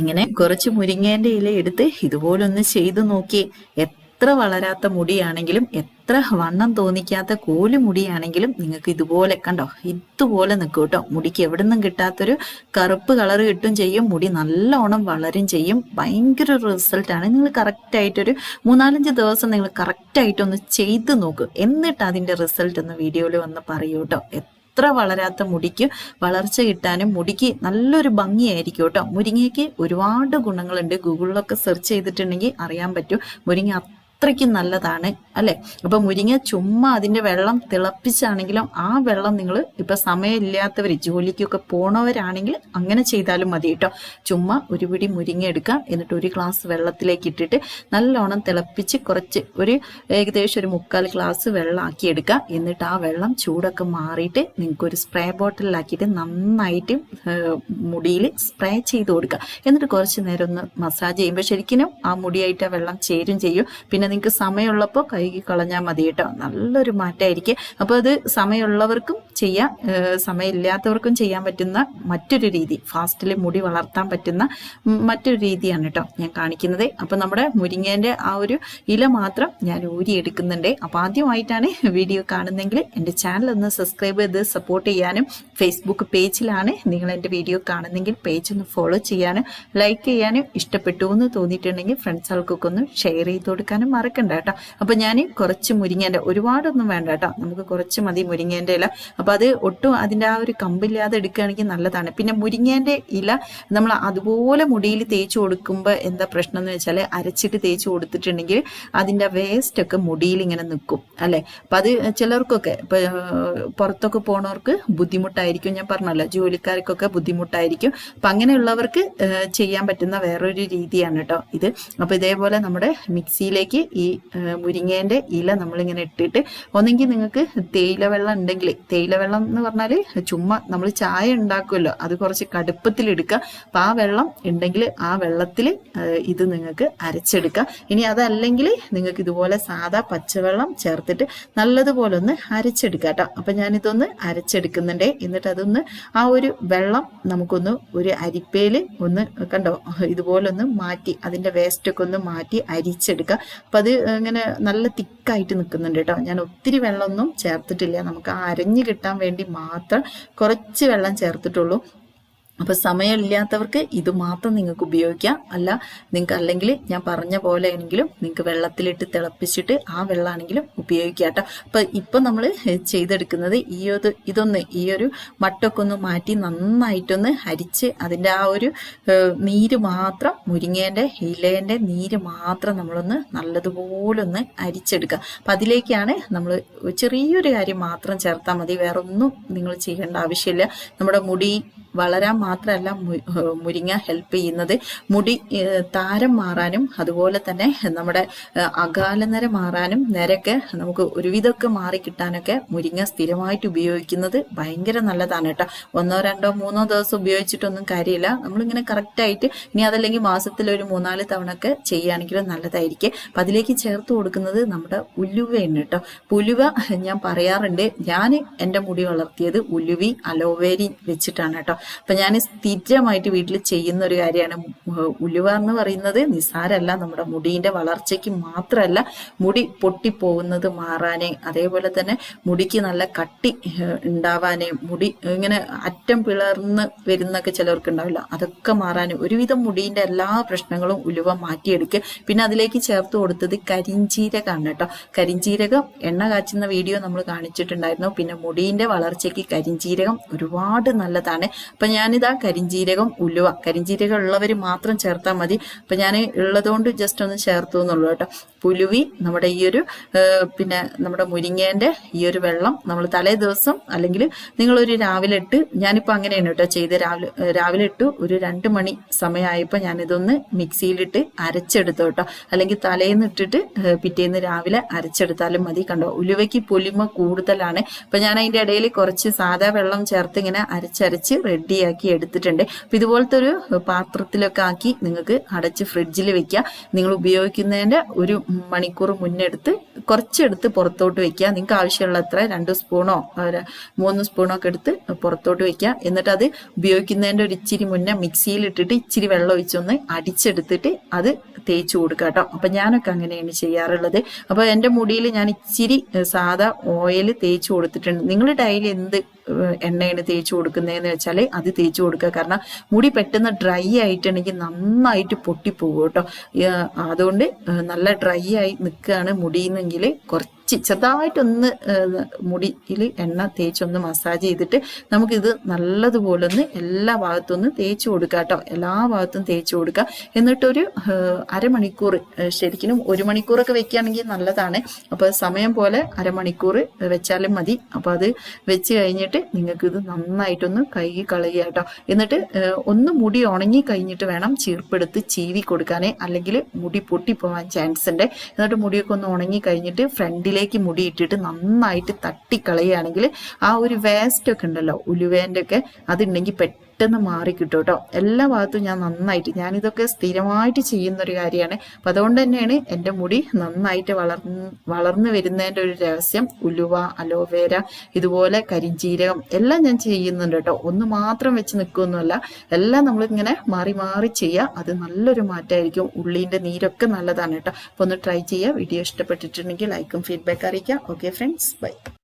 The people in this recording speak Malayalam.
ഇങ്ങനെ കുറച്ച് മുരിങ്ങേന്റെ ഇല എടുത്ത് ഇതുപോലൊന്ന് ചെയ്തു നോക്കി. എത്ര വളരാത്ത മുടിയാണെങ്കിലും എത്ര വണ്ണം തോന്നിക്കാത്ത കോലി മുടിയാണെങ്കിലും നിങ്ങൾക്ക് ഇതുപോലെ കണ്ടോ ഇതുപോലെ നിൽക്കും കേട്ടോ. മുടിക്ക് എവിടുന്നും കിട്ടാത്തൊരു കറുപ്പ് കളർ കിട്ടും ചെയ്യും. മുടി നല്ലോണം വളരും ചെയ്യും. ഭയങ്കര റിസൾട്ടാണ് നിങ്ങൾ കറക്റ്റായിട്ടൊരു മൂന്നാലഞ്ച് ദിവസം നിങ്ങൾ കറക്റ്റായിട്ടൊന്ന് ചെയ്ത് നോക്കുക എന്നിട്ട് അതിന്റെ റിസൾട്ട് ഒന്ന് വീഡിയോയിൽ വന്ന് പറയൂ കേട്ടോ. എത്ര വളരാത്ത മുടിക്ക് വളർച്ച കിട്ടാനും മുടിക്ക് നല്ലൊരു ഭംഗിയായിരിക്കും കേട്ടോ. മുരിങ്ങയ്ക്ക് ഒരുപാട് ഗുണങ്ങളുണ്ട്. ഗൂഗിളിലൊക്കെ സെർച്ച് ചെയ്തിട്ടുണ്ടെങ്കിൽ അറിയാൻ പറ്റും. മുരിങ്ങ അത്രയ്ക്കും നല്ലതാണ് അല്ലെ? അപ്പൊ മുരിങ്ങ ചുമ്മാ അതിന്റെ വെള്ളം തിളപ്പിച്ചാണെങ്കിലും ആ വെള്ളം നിങ്ങൾ ഇപ്പൊ സമയമില്ലാത്തവർ ജോലിക്കൊക്കെ പോണവരാണെങ്കിൽ അങ്ങനെ ചെയ്താലും മതി കേട്ടോ. ചുമ്മാ ഒരു പിടി മുരിങ്ങ എടുക്കാം എന്നിട്ട് ഒരു ഗ്ലാസ് വെള്ളത്തിലേക്ക് ഇട്ടിട്ട് നല്ലോണം തിളപ്പിച്ച് കുറച്ച് ഒരു ഏകദേശം ഒരു മുക്കാൽ ഗ്ലാസ് വെള്ളം ആക്കി എടുക്കാം. എന്നിട്ട് ആ വെള്ളം ചൂടൊക്കെ മാറിയിട്ട് നിങ്ങൾക്ക് ഒരു സ്പ്രേ ബോട്ടിലാക്കിയിട്ട് നന്നായിട്ട് മുടിയിൽ സ്പ്രേ ചെയ്ത് കൊടുക്കുക എന്നിട്ട് കുറച്ച് നേരം ഒന്ന് മസാജ് ചെയ്യുമ്പോൾ ശരിക്കും ആ മുടിയായിട്ട് വെള്ളം ചേരും ചെയ്യും. പിന്നെ നിങ്ങൾക്ക് സമയമുള്ളപ്പോൾ കഴുകി കളഞ്ഞാൽ മതി കേട്ടോ. നല്ലൊരു മാറ്റമായിരിക്കും. അപ്പോൾ അത് സമയമുള്ളവർക്കും ചെയ്യാം. സമയമില്ലാത്തവർക്കും ചെയ്യാൻ പറ്റുന്ന മറ്റൊരു രീതി. ഫാസ്റ്റിൽ മുടി വളർത്താൻ പറ്റുന്ന മറ്റൊരു രീതിയാണ് കേട്ടോ ഞാൻ കാണിക്കുന്നത്. അപ്പോൾ നമ്മുടെ മുരിങ്ങേന്റെ ആ ഒരു ഇല മാത്രം ഞാൻ ഊരി എടുക്കുന്നുണ്ട് അപ്പോൾ ആദ്യമായിട്ടാണ് വീഡിയോ കാണുന്നെങ്കിൽ എന്റെ ചാനൽ ഒന്ന് സബ്സ്ക്രൈബ് ചെയ്ത് സപ്പോർട്ട് ചെയ്യാനും ഫേസ്ബുക്ക് പേജിലാണ് നിങ്ങൾ എന്റെ വീഡിയോ കാണുന്നെങ്കിൽ പേജ് ഒന്ന് ഫോളോ ചെയ്യാനും ലൈക്ക് ചെയ്യാനും ഇഷ്ടപ്പെട്ടു എന്ന് തോന്നിയിട്ടുണ്ടെങ്കിൽ ഫ്രണ്ട്സ് ആൾക്കൊക്കെ ഒന്ന് ഷെയർ ചെയ്ത് കൊടുക്കാനും മറക്കണ്ട കേട്ടോ. അപ്പൊ ഞാൻ കുറച്ച് മുരിങ്ങേന്റെ ഒരുപാടൊന്നും വേണ്ട കേട്ടോ. നമുക്ക് കുറച്ച് മതി മുരിങ്ങേന്റെ ഇല. അപ്പൊ അത് ഒട്ടും അതിന്റെ ആ ഒരു കമ്പില്ലാതെ എടുക്കുകയാണെങ്കിൽ നല്ലതാണ്. പിന്നെ മുരിങ്ങേന്റെ ഇല നമ്മൾ അതുപോലെ മുടിയിൽ തേച്ച് കൊടുക്കുമ്പോൾ എന്താ പ്രശ്നം എന്ന് വെച്ചാൽ അരച്ചിട്ട് തേച്ച് കൊടുത്തിട്ടുണ്ടെങ്കിൽ അതിന്റെ വേസ്റ്റ് ഒക്കെ മുടിയിൽ ഇങ്ങനെ നിൽക്കും അല്ലെ? അപ്പൊ അത് ചിലർക്കൊക്കെ പുറത്തൊക്കെ പോണവർക്ക് ബുദ്ധിമുട്ടായിരിക്കും. ഞാൻ പറഞ്ഞല്ലോ ജോലിക്കാർക്കൊക്കെ ബുദ്ധിമുട്ടായിരിക്കും. അപ്പൊ അങ്ങനെയുള്ളവർക്ക് ചെയ്യാൻ പറ്റുന്ന വേറൊരു രീതിയാണ് കേട്ടോ ഇത്. അപ്പൊ ഇതേപോലെ നമ്മുടെ മിക്സിയിലേക്ക് ഈ മുരിങ്ങേന്റെ ഇല നമ്മളിങ്ങനെ ഇട്ടിട്ട് ഒന്നെങ്കിൽ നിങ്ങൾക്ക് തേയില വെള്ളം ഉണ്ടെങ്കിൽ തേയില വെള്ളം എന്ന് പറഞ്ഞാൽ ചുമ്മാ നമ്മൾ ചായ ഉണ്ടാക്കുമല്ലോ അത് കുറച്ച് കടുപ്പത്തിൽ എടുക്കുക അപ്പൊ ആ വെള്ളം ഉണ്ടെങ്കിൽ ആ വെള്ളത്തിൽ ഇത് നിങ്ങൾക്ക് അരച്ചെടുക്കുക ഇനി അതല്ലെങ്കിൽ നിങ്ങൾക്ക് ഇതുപോലെ സാധാ പച്ചവെള്ളം ചേർത്തിട്ട് നല്ലതുപോലെ ഒന്ന് അരച്ചെടുക്കുക കേട്ടോ. അപ്പൊ ഞാനിതൊന്ന് അരച്ചെടുക്കുന്നുണ്ട്. എന്നിട്ട് അതൊന്ന് ആ ഒരു വെള്ളം നമുക്കൊന്ന് ഒരു അരിപ്പയിൽ ഒന്ന് കണ്ടോ ഇതുപോലെ ഒന്ന് മാറ്റി അതിന്റെ വേസ്റ്റൊക്കെ ഒന്ന് മാറ്റി അരിച്ചെടുക്കുക അപ്പൊ അത് ഇങ്ങനെ നല്ല തിക്കായിട്ട് നിൽക്കുന്നുണ്ട് കേട്ടോ ഞാൻ ഒത്തിരി വെള്ളമൊന്നും ചേർത്തിട്ടില്ല. നമുക്ക് അരഞ്ഞു കിട്ടാൻ വേണ്ടി മാത്രം കുറച്ച് വെള്ളം ചേർത്തിട്ടുള്ളൂ. അപ്പൊ സമയമില്ലാത്തവർക്ക് ഇത് മാത്രം നിങ്ങൾക്ക് ഉപയോഗിക്കാം. അല്ല നിങ്ങൾക്ക് അല്ലെങ്കിൽ ഞാൻ പറഞ്ഞ പോലെ ആണെങ്കിലും നിങ്ങൾക്ക് വെള്ളത്തിലിട്ട് തിളപ്പിച്ചിട്ട് ആ വെള്ളമാണെങ്കിലും ഉപയോഗിക്കാം കേട്ടോ. അപ്പൊ ഇപ്പൊ നമ്മൾ ചെയ്തെടുക്കുന്നത് ഈ ഒരു ഇതൊന്ന് ഈ ഒരു മട്ടൊക്കെ ഒന്ന് മാറ്റി നന്നായിട്ടൊന്ന് അരിച്ച് അതിന്റെ ആ ഒരു നീര് മാത്രം മുരിങ്ങേന്റെ ഇലേന്റെ നീര് മാത്രം നമ്മളൊന്ന് നല്ലതുപോലെ ഒന്ന് അരിച്ചെടുക്കുക. അപ്പൊ അതിലേക്കാണ് നമ്മൾ ചെറിയൊരു കാര്യം മാത്രം ചേർത്താൽ മതി. വേറൊന്നും നിങ്ങൾ ചെയ്യേണ്ട ആവശ്യമില്ല. നമ്മുടെ മുടി വളരാൻ മാത്രമല്ല മുരിങ്ങ ഹെൽപ്പ് ചെയ്യുന്നത്. മുടി താരം മാറാനും അതുപോലെ തന്നെ നമ്മുടെ അകാലനര മാറാനും നിരക്ക് നമുക്ക് ഒരുവിധമൊക്കെ മാറി കിട്ടാനൊക്കെ മുരിങ്ങ സ്ഥിരമായിട്ട് ഉപയോഗിക്കുന്നത് ഭയങ്കര നല്ലതാണ് കേട്ടോ. ഒന്നോ രണ്ടോ മൂന്നോ ദിവസം ഉപയോഗിച്ചിട്ടൊന്നും കാര്യമില്ല. നമ്മളിങ്ങനെ കറക്റ്റായിട്ട് ഇനി അതല്ലെങ്കിൽ മാസത്തിൽ ഒരു മൂന്നാൽ തവണ ഒക്കെ ചെയ്യുകയാണെങ്കിലും നല്ലതായിരിക്കും. അപ്പം അതിലേക്ക് ചേർത്ത് കൊടുക്കുന്നത് നമ്മുടെ ഉലുവയാണ് കേട്ടോ. ഉലുവ ഞാൻ പറയാറുണ്ട് ഞാൻ എന്റെ മുടി വളർത്തിയത് ഉലുവി അലോവേരി വെച്ചിട്ടാണ് കേട്ടോ. അപ്പൊ ഞാൻ സ്ഥിരമായിട്ട് വീട്ടിൽ ചെയ്യുന്ന ഒരു കാര്യമാണ് ഉലുവ എന്ന് പറയുന്നത് നിസാരല്ല നമ്മുടെ മുടിന്റെ വളർച്ചയ്ക്ക് മാത്രമല്ല മുടി പൊട്ടിപ്പോകുന്നത് മാറാനേ അതേപോലെ തന്നെ മുടിക്ക് നല്ല കട്ടി ഉണ്ടാവാനേ മുടി ഇങ്ങനെ അറ്റം പിളർന്ന് വരുന്നൊക്കെ ചിലവർക്ക് ഉണ്ടാവില്ല അതൊക്കെ മാറാനും. ഒരുവിധം മുടിന്റെ എല്ലാ പ്രശ്നങ്ങളും ഉലുവ മാറ്റിയെടുക്കുക പിന്നെ അതിലേക്ക് ചേർത്ത് കൊടുത്തത് കരിഞ്ചീരകമാണ് കേട്ടോ. കരിഞ്ചീരകം എണ്ണ കാച്ചുന്ന വീഡിയോ നമ്മൾ കാണിച്ചിട്ടുണ്ടായിരുന്നു. പിന്നെ മുടിന്റെ വളർച്ചയ്ക്ക് കരിഞ്ചീരകം ഒരുപാട് നല്ലതാണ്. അപ്പൊ ഞാനിതാ കരിഞ്ചീരകം ഉലുവ. കരിഞ്ചീരകം ഉള്ളവർ മാത്രം ചേർത്താൽ മതി. അപ്പം ഞാൻ ഉള്ളതുകൊണ്ട് ജസ്റ്റ് ഒന്ന് ചേർത്തു എന്നുള്ളൂ കേട്ടോ. പുലുവി നമ്മുടെ ഈ ഒരു പിന്നെ നമ്മുടെ മുരിങ്ങേന്റെ ഈ ഒരു വെള്ളം നമ്മൾ തലേ ദിവസം അല്ലെങ്കിൽ നിങ്ങളൊരു രാവിലെ ഇട്ട് ഞാനിപ്പോൾ അങ്ങനെയാണ് കേട്ടോ ചെയ്ത് രാവിലെ രാവിലെ ഇട്ടു ഒരു രണ്ട് മണി സമയമായപ്പോൾ ഞാനിതൊന്ന് മിക്സിയിലിട്ട് അരച്ചെടുത്തു കേട്ടോ. അല്ലെങ്കിൽ തലേന്ന് ഇട്ടിട്ട് പിറ്റേന്ന് രാവിലെ അരച്ചെടുത്താലും മതി കണ്ടോ. ഉലുവയ്ക്ക് പൊലിമ കൂടുതലാണ്. ഇപ്പം ഞാൻ അതിന്റെ ഇടയിൽ കുറച്ച് സാധാ വെള്ളം ചേർത്ത് ഇങ്ങനെ അരച്ചരച്ച് റെഡിയാക്കി എടുത്തിട്ടുണ്ട്. അപ്പം ഇതുപോലത്തെ ഒരു പാത്രത്തിലൊക്കെ ആക്കി നിങ്ങൾക്ക് അടച്ച് ഫ്രിഡ്ജിൽ വെക്കുക നിങ്ങൾ ഉപയോഗിക്കുന്നതിന്റെ ഒരു മണിക്കൂർ മുന്നെടുത്ത് കുറച്ചെടുത്ത് പുറത്തോട്ട് വെക്കുക. നിങ്ങൾക്ക് ആവശ്യമുള്ള അത്ര രണ്ട് സ്പൂണോ മൂന്ന് സ്പൂണോ ഒക്കെ എടുത്ത് പുറത്തോട്ട് വെക്കുക. എന്നിട്ട് അത് ഉപയോഗിക്കുന്നതിന്റെ ഒരു ഇച്ചിരി മുന്നേ മിക്സിയിൽ ഇട്ടിട്ട് ഇച്ചിരി വെള്ളം ഒഴിച്ചൊന്ന് അടിച്ചെടുത്തിട്ട് അത് തേച്ച് കൊടുക്കുക കേട്ടോ. അപ്പം ഞാനൊക്കെ അങ്ങനെയാണ് ചെയ്യാറുള്ളത്. അപ്പോൾ എന്റെ മുടിയിൽ ഞാൻ ഇച്ചിരി സാധാ ഓയിൽ തേച്ച് കൊടുത്തിട്ടുണ്ട്. നിങ്ങൾ ഡയലി എന്ത് എണ്ണയാണ് തേച്ച് കൊടുക്കുന്നതെന്ന് വെച്ചാൽ അത് തേച്ച് കൊടുക്കുക. കാരണം മുടി പെട്ടെന്ന് ഡ്രൈ ആയിട്ടുണ്ടെങ്കിൽ നന്നായിട്ട് പൊട്ടിപ്പോകും കേട്ടോ. അതുകൊണ്ട് നല്ല ഡ്രൈ ആയി നിൽക്കുകയാണ് മുടിയെന്നെങ്കിൽ കുറച്ച് ചെറുതായിട്ടൊന്ന് മുടിയിൽ എണ്ണ തേച്ചൊന്ന് മസാജ് ചെയ്തിട്ട് നമുക്കിത് നല്ലതുപോലെ ഒന്ന് എല്ലാ ഭാഗത്തും ഒന്ന് തേച്ച് കൊടുക്കുക കേട്ടോ. എല്ലാ ഭാഗത്തും തേച്ച് കൊടുക്കുക എന്നിട്ടൊരു അരമണിക്കൂർ ശരിക്കും ഒരു മണിക്കൂറൊക്കെ വെക്കുകയാണെങ്കിൽ നല്ലതാണ്. അപ്പോൾ സമയം പോലെ അരമണിക്കൂർ വെച്ചാലും മതി. അപ്പോൾ അത് വെച്ച് കഴിഞ്ഞിട്ട് നിങ്ങൾക്ക് ഇത് നന്നായിട്ടൊന്ന് കഴുകി കളയുക കേട്ടോ. എന്നിട്ട് ഒന്ന് മുടി ഉണങ്ങി കഴിഞ്ഞിട്ട് വേണം ചീർപ്പെടുത്ത് ചീവി കൊടുക്കാനേ അല്ലെങ്കിൽ മുടി പൊട്ടിപ്പോവാൻ ചാൻസ് ഉണ്ട് എന്നിട്ട് മുടിയൊക്കെ ഒന്ന് ഉണങ്ങി കഴിഞ്ഞിട്ട് ഫ്രണ്ടിലേക്ക് മുടി ഇട്ടിട്ട് നന്നായിട്ട് തട്ടിക്കളയുകയാണെങ്കിൽ ആ ഒരു വേസ്റ്റ് ഒക്കെ ഉണ്ടല്ലോ ഉലുവേന്റെ ഒക്കെ അതുണ്ടെങ്കിൽ പെട്ടെന്ന് മാറി കിട്ടും കേട്ടോ എല്ലാ ഭാഗത്തും ഞാൻ നന്നായിട്ട് ഞാനിതൊക്കെ സ്ഥിരമായിട്ട് ചെയ്യുന്നൊരു കാര്യമാണ്. അപ്പം അതുകൊണ്ട് തന്നെയാണ് എന്റെ മുടി നന്നായിട്ട് വളർന്ന് വളർന്നു വരുന്നതിന്റെ ഒരു രഹസ്യം. ഉലുവ അലോവേര ഇതുപോലെ കരിഞ്ചീരകം എല്ലാം ഞാൻ ചെയ്യുന്നുണ്ട് കേട്ടോ ഒന്ന് മാത്രം വെച്ച് നിൽക്കുമെന്നല്ല എല്ലാം നമ്മളിങ്ങനെ മാറി മാറി ചെയ്യുക അത് നല്ലൊരു മാറ്റമായിരിക്കും. ഉള്ളീന്റെ നീരൊക്കെ നല്ലതാണ് കേട്ടോ അപ്പോൾ ഒന്ന് ട്രൈ ചെയ്യുക. വീഡിയോ ഇഷ്ടപ്പെട്ടിട്ടുണ്ടെങ്കിൽ ലൈക്കും ഫീഡ്ബാക്ക് അറിയിക്കുക. Okay friends. ബൈ.